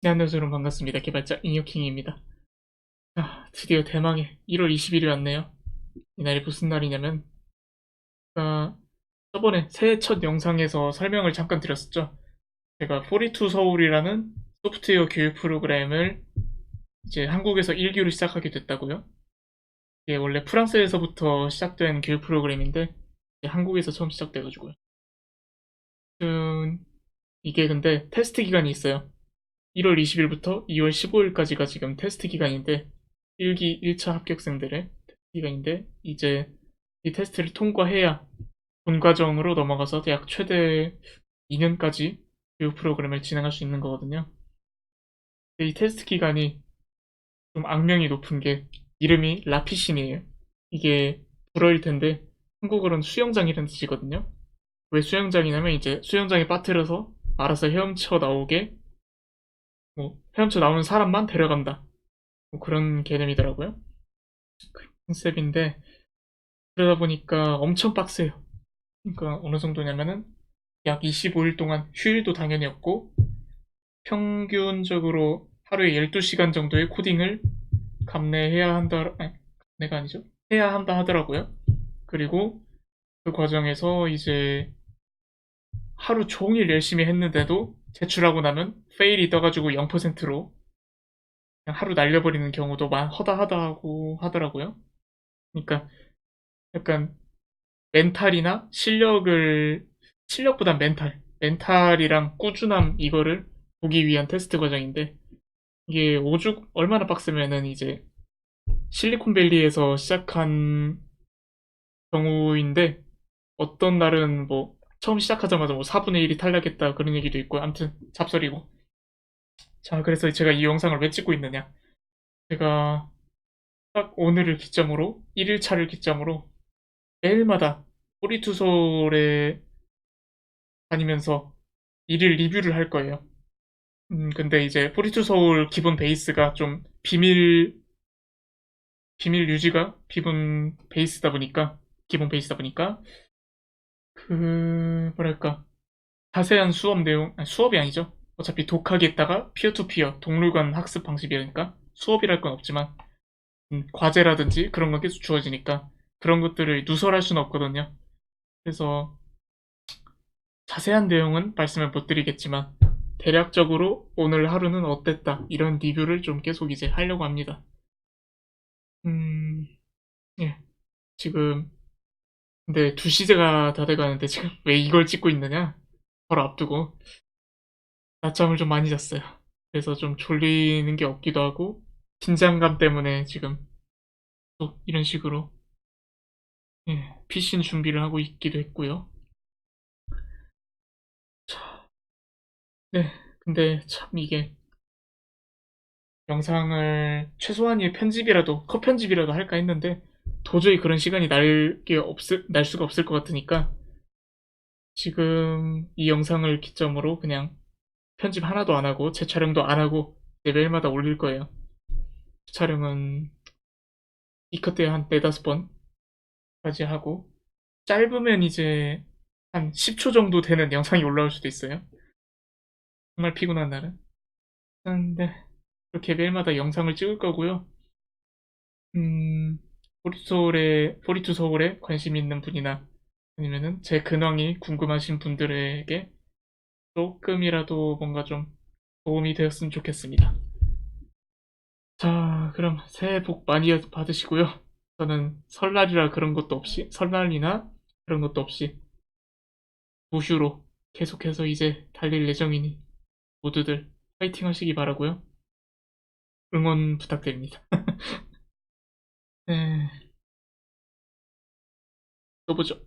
네, 안녕하세요 여러분 반갑습니다. 개발자 인여킹입니다. 아, 드디어 대망의 1월 20일이 왔네요. 이날이 무슨 날이냐면 아, 저번에 새해 첫 영상에서 설명을 잠깐 드렸었죠. 제가 42 서울이라는 소프트웨어 교육 프로그램을 이제 한국에서 1기로 시작하게 됐다고요. 이게 원래 프랑스에서부터 시작된 교육 프로그램인데 한국에서 처음 시작돼가지고요. 음, 이게 근데 테스트 기간이 있어요. 1월 20일부터 2월 15일까지가 지금 테스트 기간인데 1기 1차 합격생들의 기간인데 이제 이 테스트를 통과해야 본 과정으로 넘어가서 대학 최대 2년까지 교육 프로그램을 진행할 수 있는 거거든요. 이 테스트 기간이 좀 악명이 높은 게 이름이 라피신이에요. 이게 불어일 텐데 한국어로는 수영장이라는 뜻이거든요. 왜 수영장이냐면 이제 수영장에 빠뜨려서 알아서 헤엄쳐 나오게 뭐 헤엄쳐 나오는 사람만 데려간다. 뭐 그런 개념이더라고요. 그 컨셉인데 그러다 보니까 엄청 빡세요. 그러니까 어느 정도냐면은 약 25일 동안 휴일도 당연히 없고 평균적으로 하루에 12시간 정도의 코딩을 감내해야 한다. 아니, 감내가 아니죠. 해야 한다 하더라고요. 그리고 그 과정에서 이제 하루 종일 열심히 했는데도 제출하고 나면 페일이 떠가지고 0%로 그냥 하루 날려버리는 경우도 많 허다하다고 하더라고요. 그러니까 약간 멘탈이나 실력을 실력보단 멘탈, 멘탈이랑 꾸준함 이거를 보기 위한 테스트 과정인데 이게 오죽 얼마나 빡세면은 이제 실리콘밸리에서 시작한 경우인데 어떤 날은 뭐 처음 시작하자마자 뭐 4분의 1이 탈락했다 그런 얘기도 있고 아무튼 잡설이고. 자 그래서 제가 이 영상을 왜 찍고 있느냐. 제가 딱 오늘을 기점으로 1일차를 기점으로 매일마다 꼬리투솔에 다니면서 일일 리뷰를 할 거예요. 음 근데 이제 포리투 서울 기본 베이스가 좀 비밀 비밀 유지가 기본 베이스다 보니까 기본 베이스다 보니까 그 뭐랄까 자세한 수업 내용 아니, 수업이 아니죠. 어차피 독학에다가 피어투피어 동물 간 학습 방식이니까 수업이랄 건 없지만 음, 과제라든지 그런 건 계속 주어지니까 그런 것들을 누설할 수는 없거든요. 그래서 자세한 내용은 말씀을 못 드리겠지만 대략적으로 오늘 하루는 어땠다 이런 리뷰를 좀 계속 이제 하려고 합니다. 음, 예. 지금 근데 2시제가 다 돼가는데 지금 왜 이걸 찍고 있느냐? 바로 앞두고 낮잠을 좀 많이 잤어요. 그래서 좀 졸리는 게 없기도 하고 긴장감 때문에 지금 또 이런 식으로 예, 피신 준비를 하고 있기도 했고요. 자, 네, 근데 참 이게 영상을 최소한의 편집이라도 컷 편집이라도 할까 했는데 도저히 그런 시간이 날 게 없을 날 수가 없을 것 같으니까 지금 이 영상을 기점으로 그냥 편집 하나도 안 하고 재촬영도 안 하고 매일마다 올릴 거예요. 촬영은 이컷 때한 네다섯 번까지 하고 짧으면 이제 한 10초 정도 되는 영상이 올라올 수도 있어요. 정말 피곤한 날은. 근데 그렇게 매일마다 영상을 찍을 거고요. 음, 포리투솔에, 포리투 서울에 관심 있는 분이나 아니면은 제 근황이 궁금하신 분들에게 조금이라도 뭔가 좀 도움이 되었으면 좋겠습니다. 자, 그럼 새해 복 많이 받으시고요. 저는 설날이라 그런 것도 없이, 설날이나 그런 것도 없이 무휴로 계속해서 이제 달릴 예정이니 모두들 파이팅 하시기 바라고요. 응원 부탁드립니다. 네. 또 보죠.